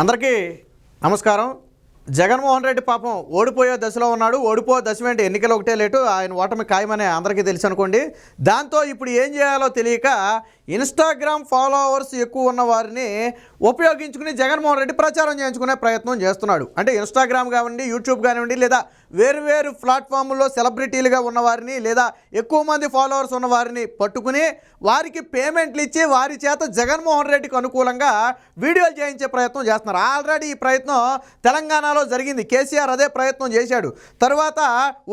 అందరికీ నమస్కారం. జగన్మోహన్ రెడ్డి పాపం ఓడిపోయే దశలో ఉన్నాడు. ఓడిపోయే దశ ఏంటి? ఎన్నికలు ఒకటే లేటు. ఆయన ఓటమి ఖాయమని అందరికీ తెలుసు అనుకోండి. దాంతో ఇప్పుడు ఏం చేయాలో తెలియక ఇన్స్టాగ్రామ్ ఫాలోవర్స్ ఎక్కువ ఉన్న వారిని ఉపయోగించుకుని జగన్మోహన్ రెడ్డి ప్రచారం చేయించుకునే ప్రయత్నం చేస్తున్నాడు. అంటే ఇన్స్టాగ్రామ్ కానివ్వండి యూట్యూబ్ కానివ్వండి లేదా వేరువేరు ప్లాట్ఫామ్లో సెలబ్రిటీలుగా ఉన్నవారిని లేదా ఎక్కువ మంది ఫాలోవర్స్ ఉన్నవారిని పట్టుకుని వారికి పేమెంట్లు ఇచ్చి వారి చేత జగన్మోహన్ రెడ్డికి అనుకూలంగా వీడియోలు చేయించే ప్రయత్నం చేస్తున్నారు. ఆల్రెడీ ఈ ప్రయత్నం తెలంగాణలో జరిగింది. కేసీఆర్ అదే ప్రయత్నం చేశాడు. తర్వాత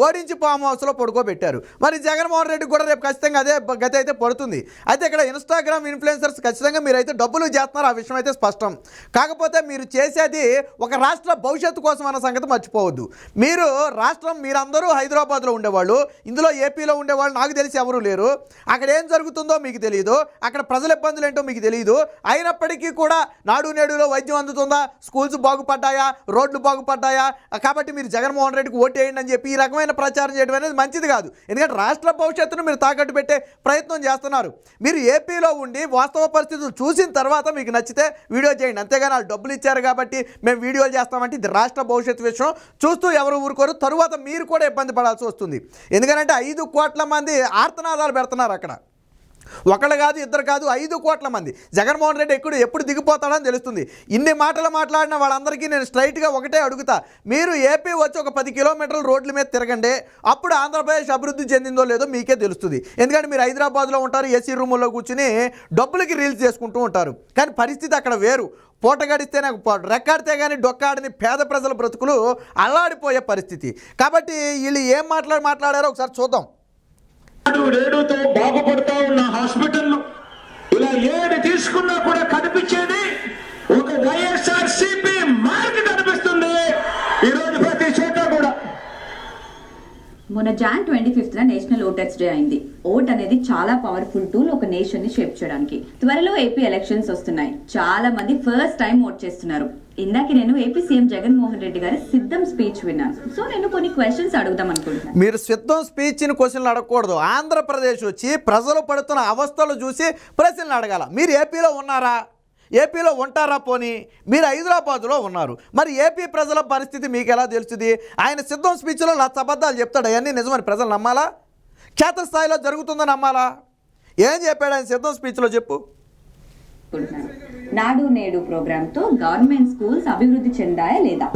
ఓడించి ఫామ్ హౌస్లో పడుకోబెట్టారు. మరి జగన్మోహన్ రెడ్డి కూడా రేపు ఖచ్చితంగా అదే గతి అయితే పడుతుంది. అయితే ఇక్కడ ఇన్స్టాగ్రామ్ ఇన్ఫ్లుయెన్సర్స్ ఖచ్చితంగా మీరైతే డబ్బులు చేస్తున్నారు. ఆ విషయం అయితే స్పష్టం. కాకపోతే మీరు చేసేది ఒక రాష్ట్ర భవిష్యత్తు కోసం అన్న సంగతి మర్చిపోవద్దు. మీరు రాష్ట్రం మీరందరూ హైదరాబాద్లో ఉండేవాళ్ళు. ఇందులో ఏపీలో ఉండేవాళ్ళు. నాకు తెలిసి ఎవరు లేరు. అక్కడ ఏం జరుగుతుందో మీకు తెలియదు అక్కడ ప్రజల ఇబ్బందులు ఏంటో మీకు తెలియదు అయినప్పటికీ కూడా నాడు నేడులో వైద్యం అందుతుందా? స్కూల్స్ బాగుపడ్డాయా? రోడ్లు బాగుపడ్డాయా? కాబట్టి మీరు జగన్మోహన్ రెడ్డికి ఓటేయండి అని చెప్పి ఈ రకమైన ప్రచారం చేయడం అనేది మంచిది కాదు. ఎందుకంటే రాష్ట్ర భవిష్యత్తును మీరు తాకట్టు పెట్టే ప్రయత్నం చేస్తున్నారు. మీరు ఏపీలో ఉండి వాస్తవ పరిస్థితులు చూసిన తర్వాత మీకు నచ్చితే వీడియో చేయండి. అంతేగాని వాళ్ళు డబ్బులు ఇచ్చారు కాబట్టి మేము వీడియోలు చేస్తామంటే ఇది రాష్ట్ర భవిష్యత్తు విషయం. చూస్తూ ఎవరు ఊరుకోరు. తరువాత మీరు కూడా ఇబ్బంది పడాల్సి వస్తుంది. ఎందుకంటే ఐదు కోట్ల మంది ఆర్తనాదాలు పెడుతున్నారు అక్కడ. ఒకళ్ళు కాదు ఇద్దరు కాదు ఐదు కోట్ల మంది. జగన్మోహన్ రెడ్డి ఎప్పుడు ఎప్పుడు దిగిపోతాడని తెలుస్తుంది. ఇన్ని మాటలు మాట్లాడిన వాళ్ళందరికీ నేను స్ట్రైట్గా ఒకటే అడుగుతా. మీరు ఏపీ వచ్చి ఒక పది కిలోమీటర్ల రోడ్ల మీద తిరగండి. అప్పుడు ఆంధ్రప్రదేశ్ అభివృద్ధి చెందిందో లేదో మీకే తెలుస్తుంది. ఎందుకంటే మీరు హైదరాబాద్లో ఉంటారు ఏసీ రూముల్లో కూర్చుని డబ్బులకి రీల్స్ చేసుకుంటూ ఉంటారు. కానీ పరిస్థితి అక్కడ వేరు. పూట గడిస్తే నాకు రెక్కాడితే కానీ డొక్కాడని పేద ప్రజల బ్రతుకులు అల్లాడిపోయే పరిస్థితి. కాబట్టి వీళ్ళు ఏం మాట్లాడి మాట్లాడారో ఒకసారి చూద్దాం. నాడు నేడుతో బాగుపడతా ఉన్న హాస్పిటల్ ఇలా ఏది తీసుకున్నా కూడా కనిపించేది ఒక వైఎస్ఆర్ సిపి మార్క్ కనిపిస్తుంది ఈ రోజు ప్రతి చోట కూడా మొన్న Jan twenty fifth national voters day అయింది. ఓట్ అనేది చాలా పవర్ఫుల్ టూల్ ఒక నేషన్ని షేప్ చేయడానికి. త్వరలో ఏపీ ఎలక్షన్స్ వస్తున్నాయి. చాలా మంది ఫస్ట్ టైం ఓట్ చేస్తున్నారు. ఇందాక నేను ఏపీ సీఎం జగన్మోహన్ రెడ్డి గారి సిద్ధం స్పీచ్ విన్నాను. సో నేను కొన్ని క్వశ్చన్స్ అడుగుదాం అనుకుంటున్నాను. మీరు సిద్ధం స్పీచ్ క్వశ్చన్లు అడగకూడదు. ఆంధ్రప్రదేశ్ వచ్చి ప్రజలు పడుతున్న అవస్థలు చూసి ప్రశ్నలు అడగాల. మీరు ఏపీలో ఉన్నారా? ఏపీలో ఉంటారా పోనీ? మీరు హైదరాబాద్లో ఉన్నారు. మరి ఏపీ ప్రజల పరిస్థితి మీకు ఎలా తెలుస్తుంది? ఆయన సిద్ధం స్పీచ్లో లక్ష అబద్ధాలు చెప్తాడు. అవన్నీ నిజమని ప్రజలు నమ్మాలా? క్షేత్రస్థాయిలో జరుగుతుందని నమ్మాలా? ఏం చెప్పాడు ఆయన సిద్ధం స్పీచ్లో చెప్పు. నాడు నేడు ప్రోగ్రామ్తో గవర్నమెంట్ స్కూల్స్ అభివృద్ధి చెందాయా లేదా?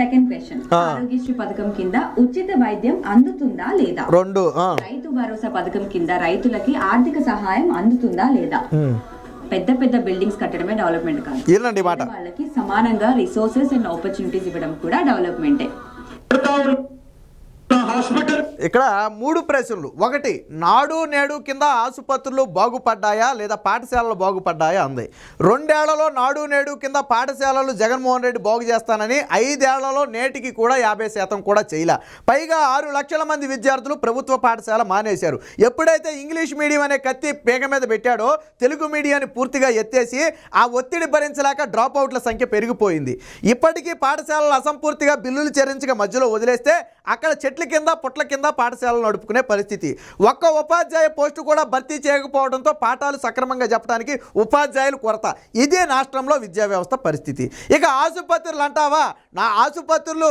Second question. ఆరోగ్యశ్రీ పథకం కింద ఉచిత వైద్యం అందుతుందా లేదా? రెండు రైతు భరోసా పథకం కింద రైతులకి ఆర్థిక సహాయం అందుతుందా లేదా. పెద్ద పెద్ద బిల్డింగ్స్ కట్టడమే డెవలప్మెంట్ కాదు. మాట. వాళ్ళకి సమానంగా రిసోర్సెస్ అండ్ ఆపర్చునిటీస్ ఇవ్వడం కూడా డెవలప్మెంటే ఇక్కడ మూడు ప్రశ్నలు. ఒకటి నాడు నేడు కింద ఆసుపత్రులు బాగుపడ్డాయా లేదా పాఠశాలలు బాగుపడ్డాయా అంది. రెండేళ్ళలో నాడు నేడు కింద పాఠశాలలు జగన్మోహన్ రెడ్డి బాగు చేస్తానని ఐదేళ్ళలో నేటికి కూడా యాభై శాతం కూడా చేయలే. పైగా ఆరు లక్షల మంది విద్యార్థులు ప్రభుత్వ పాఠశాల మానేశారు. ఎప్పుడైతే ఇంగ్లీష్ మీడియం అనే కత్తి పేగ మీద పెట్టాడో తెలుగు మీడియాన్ని పూర్తిగా ఎత్తేసి ఆ ఒత్తిడి భరించలేక డ్రాప్ అవుట్ల సంఖ్య పెరిగిపోయింది. ఇప్పటికీ పాఠశాలలు అసంపూర్తిగా బిల్లులు చెల్లించక మధ్యలో వదిలేస్తే అక్కడ చెట్ల కింద పుట్ల కింద పాఠశాలలు నడుపుకునే పరిస్థితి. ఒక్క ఉపాధ్యాయ పోస్టు కూడా భర్తీ చేయకపోవడంతో పాఠాలు సక్రమంగా చెప్పడానికి ఉపాధ్యాయులు కొరత. ఇదే రాష్ట్రంలో విద్యా వ్యవస్థ పరిస్థితి. ఇక ఆసుపత్రులు అంటావా? నా ఆసుపత్రులు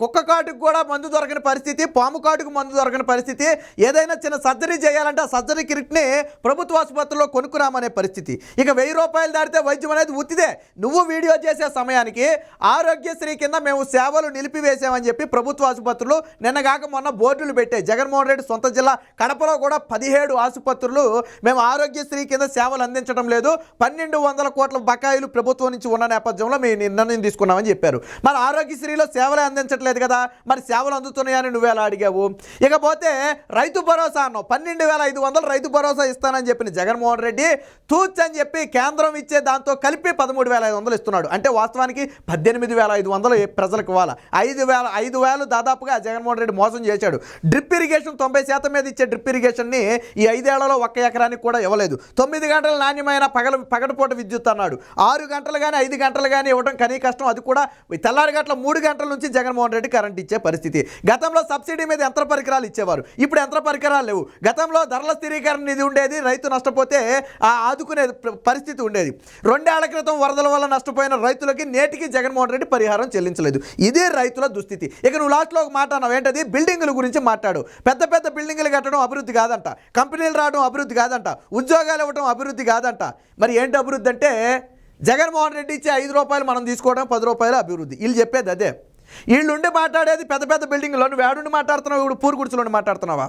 కుక్క కాటుకు కూడా మందు దొరకని పరిస్థితి పాము కాటుకు మందు దొరకని పరిస్థితి. ఏదైనా చిన్న సర్జరీ చేయాలంటే ఆ సర్జరీ కిట్ని ప్రభుత్వ ఆసుపత్రిలో కొనుక్కురామనే పరిస్థితి. ఇక వెయ్యి రూపాయలు దాటితే వైద్యం అనేది ఉత్తిదే. నువ్వు వీడియో చేసే సమయానికి ఆరోగ్యశ్రీ కింద మేము సేవలు నిలిపివేసామని చెప్పి ప్రభుత్వ ఆసుపత్రులు నిన్నగాక మొన్న బోర్డులు పెట్టాయి. జగన్మోహన్ రెడ్డి సొంత జిల్లా కడపలో కూడా పదిహేడు ఆసుపత్రులు. మేము ఆరోగ్యశ్రీ కింద సేవలు అందించడం లేదు. పన్నెండు వందల కోట్ల బకాయిలు ప్రభుత్వం నుంచి ఉన్న నేపథ్యంలో మేము నిర్ణయం తీసుకున్నామని చెప్పారు. మరి ఆరోగ్యశ్రీలో సేవలే అందించట్లేదు కదా? మరి సేవలు అందుతున్నాయని నువ్వు ఎలా అడిగావు? ఇకపోతే రైతు భరోసా అన్నావు. పన్నెండు వేల ఐదు వందలు రైతు భరోసా ఇస్తానని చెప్పిన జగన్మోహన్ రెడ్డి తూచ్ అని చెప్పి కేంద్రం ఇచ్చే దాంతో కలిపి పదమూడు వేల ఐదు వందలు ఇస్తున్నాడు. అంటే వాస్తవానికి పద్దెనిమిది వేల ఐదు వందలు ప్రజలకు ఇవ్వాలి? ఐదు వేల ఐదు వేలు దాదాపుగా జగన్మోహన్ రెడ్డి మోసం చేశాడు. డ్రిప్ ఇరిగేషన్ తొంభై శాతం మీద ఇచ్చే డ్రిప్ ఇరిగేషన్ని ఈ ఐదేళ్ళలో ఒక్క ఎకరానికి కూడా ఇవ్వలేదు. తొమ్మిది గంటల నాణ్యమైన పగల పగటిపూట విద్యుత్ అన్నాడు. ఆరు గంటలు కానీ ఐదు గంటలు కానీ ఇవ్వడం కనీ కష్టం. అది కూడా తెల్లారి గంటల మూడు గంటల నుంచి జగన్మోహన్ రెడ్డి కరెంట్ ఇచ్చే పరిస్థితి. గతంలో సబ్సిడీ మీద యంత్ర పరికరాలు ఇచ్చేవారు. ఇప్పుడు యంత్ర పరికరాలు లేవు. గతంలో ధరల స్థిరీకరణ నిధి ఉండేది. రైతు నష్టపోతే ఆ ఆదుకునే పరిస్థితి ఉండేది. రెండేళ్ళ క్రితం వరదల వల్ల నష్టపోయిన రైతులకి నేటికి జగన్మోహన్ రెడ్డి పరిహారం చెల్లించలేదు. ఇదే రైతుల దుస్థితి. ఇక నువ్వు లాస్ట్లో ఒక మాట అన్నావు. ఏంటది? బిల్డింగుల గురించి మాట్లాడు. పెద్ద పెద్ద బిల్డింగులు కట్టడం అభివృద్ధి కాదంట. కంపెనీలు రావడం అభివృద్ధి కాదంట. ఉద్యోగాలు ఇవ్వడం అభివృద్ధి కాదంట. మరి ఏంటి అభివృద్ధి అంటే జగన్మోహన్ రెడ్డి ఇచ్చే ఐదు రూపాయలు మనం తీసుకోవడం పది రూపాయలు అభివృద్ధి. వీళ్ళు చెప్పేది అదే. వీళ్ళు ఉండి మాట్లాడేది పెద్ద పెద్ద బిల్డింగ్లో నువ్వు ఏడుండి మాట్లాడుతున్నావు ఇప్పుడు పూరు మాట్లాడుతున్నావా?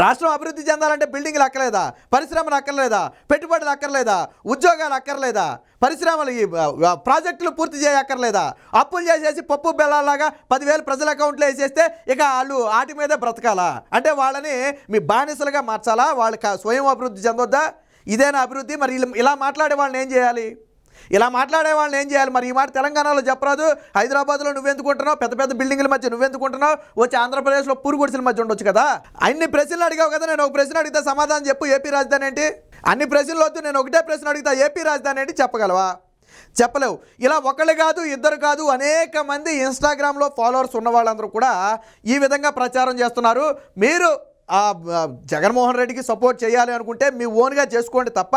రాష్ట్రం అభివృద్ధి చెందాలంటే బిల్డింగ్లు అక్కర్లేదా? పరిశ్రమలు అక్కర్లేదా? పెట్టుబడులు అక్కర్లేదా? ఉద్యోగాలు అక్కర్లేదా? పరిశ్రమలు ఈ, ప్రాజెక్టులు పూర్తి చేయక్కర్లేదా అప్పులు చేసేసి పప్పు బెల్లాలాగా పదివేలు ప్రజల అకౌంట్లో వేసేస్తే ఇక వాళ్ళు వాటి మీదే బ్రతకాలా? అంటే వాళ్ళని మీ బానిసలుగా మార్చాలా? వాళ్ళకి స్వయం అభివృద్ధి చెందొద్దా? ఇదేనా అభివృద్ధి? మరి ఇలా మాట్లాడే వాళ్ళని ఏం చేయాలి? ఇలా మాట్లాడే వాళ్ళని ఏం చేయాలి? మరి ఈ మాట తెలంగాణలో చెప్పరాదు. హైదరాబాద్లో నువ్వెందుకుంటున్నావు? పెద్ద పెద్ద బిల్డింగ్ల మధ్య నువ్వెందుకుంటున్నావు? వచ్చి ఆంధ్రప్రదేశ్లో పూరుగుడిసెల మధ్య ఉండొచ్చు కదా? అన్ని ప్రశ్నలు అడిగావు కదా నేను ఒక ప్రశ్న అడిగితే సమాధానం చెప్పు. ఏపీ రాజధాని ఏంటి? అన్ని ప్రశ్నలు వద్దు నేను ఒకటే ప్రశ్న అడిగితే ఏపీ రాజధాని ఏంటి చెప్పగలవా? చెప్పలేవు. ఇలా ఒకళ్ళు కాదు ఇద్దరు కాదు అనేక మంది ఇన్స్టాగ్రామ్లో ఫాలోవర్స్ ఉన్న వాళ్ళందరూ కూడా ఈ విధంగా ప్రచారం చేస్తున్నారు. మీరు జగన్మోహన్ రెడ్డికి సపోర్ట్ చేయాలి అనుకుంటే మీ ఓన్గా చేసుకోండి తప్ప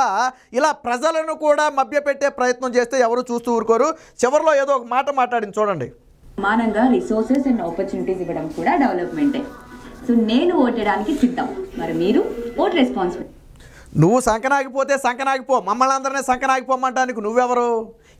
ఇలా ప్రజలను కూడా మభ్యపెట్టే ప్రయత్నం చేస్తే ఎవరు చూస్తూ ఊరుకోరు. చివరిలో ఏదో ఒక మాట మాట్లాడింది చూడండి. సమానంగా రిసోర్సెస్ అండ్ ఆపర్చునిటీస్ ఇవ్వడం కూడా డెవలప్మెంటే సో నేను ఓటేయడానికి సిద్ధం. మరి మీరు? ఓట్ రెస్పాన్సిబిలిటీ నువ్వు సంకనాగిపోతే సంకనాగిపో. మమ్మల్ని అందరినీ సంకనాగిపోమంటానికి నువ్వెవరు?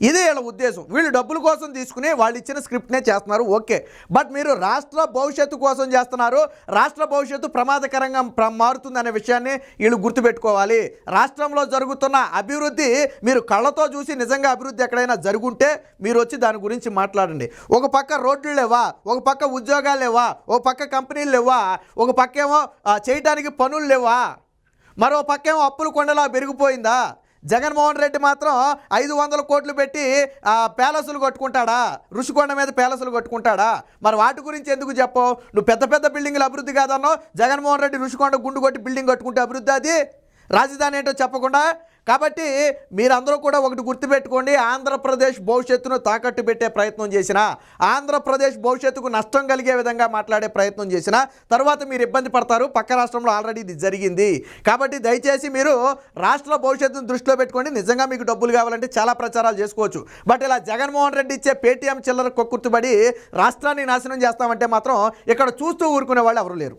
ఇదే వీళ్ళ ఉద్దేశం. వీళ్ళు డబ్బుల కోసం తీసుకుని వాళ్ళు ఇచ్చిన స్క్రిప్ట్నే చేస్తున్నారు. ఓకే. బట్ మీరు రాష్ట్ర భవిష్యత్తు కోసం చేస్తున్నారు. రాష్ట్ర భవిష్యత్తు ప్రమాదకరంగా మారుతుందనే విషయాన్ని వీళ్ళు గుర్తుపెట్టుకోవాలి. రాష్ట్రంలో జరుగుతున్న అభివృద్ధి మీరు కళ్ళతో చూసి నిజంగా అభివృద్ధి ఎక్కడైనా జరుగుంటే మీరు వచ్చి దాని గురించి మాట్లాడండి. ఒక పక్క రోడ్లు లేవా? ఒక పక్క ఉద్యోగాలు లేవా? ఒక పక్క కంపెనీలు లేవా? ఒక పక్క ఏమో చేయడానికి పనులు లేవా? మరో పక్కేమో అప్పులు కొండలా పెరిగిపోయిందా? జగన్మోహన్ రెడ్డి మాత్రం ఐదు వందల కోట్లు పెట్టి ప్యాలెస్లు కొట్టుకుంటాడా? ఋషికొండ మీద ప్యాలెస్లు కొట్టుకుంటాడా? మరి వాటి గురించి ఎందుకు చెప్పవు? నువ్వు పెద్ద పెద్ద బిల్డింగ్లు అభివృద్ధి కాదన్నావు. జగన్మోహన్ రెడ్డి ఋషికొండ గుండు కొట్టి బిల్డింగ్ కట్టుకుంటే అభివృద్ధి అది. రాజధాని ఏంటో చెప్పకుండా కాబట్టి మీరందరూ కూడా ఒకటి గుర్తుపెట్టుకోండి ఆంధ్రప్రదేశ్ భవిష్యత్తును తాకట్టు పెట్టే ప్రయత్నం చేసిన ఆంధ్రప్రదేశ్ భవిష్యత్తుకు నష్టం కలిగే విధంగా మాట్లాడే ప్రయత్నం చేసిన తర్వాత మీరు ఇబ్బంది పడతారు. పక్క రాష్ట్రంలో ఆల్రెడీ ఇది జరిగింది. కాబట్టి దయచేసి మీరు రాష్ట్ర భవిష్యత్తును దృష్టిలో పెట్టుకోండి. నిజంగా మీకు డబ్బులు కావాలంటే చాలా ప్రచారాలు చేసుకోవచ్చు. బట్ ఇలా జగన్మోహన్ రెడ్డి ఇచ్చే పేటీఎం చిల్లర కొక్కుర్తుబడి రాష్ట్రాన్ని నాశనం చేస్తామంటే మాత్రం ఇక్కడ చూస్తూ ఊరుకునే వాళ్ళు ఎవరు లేరు.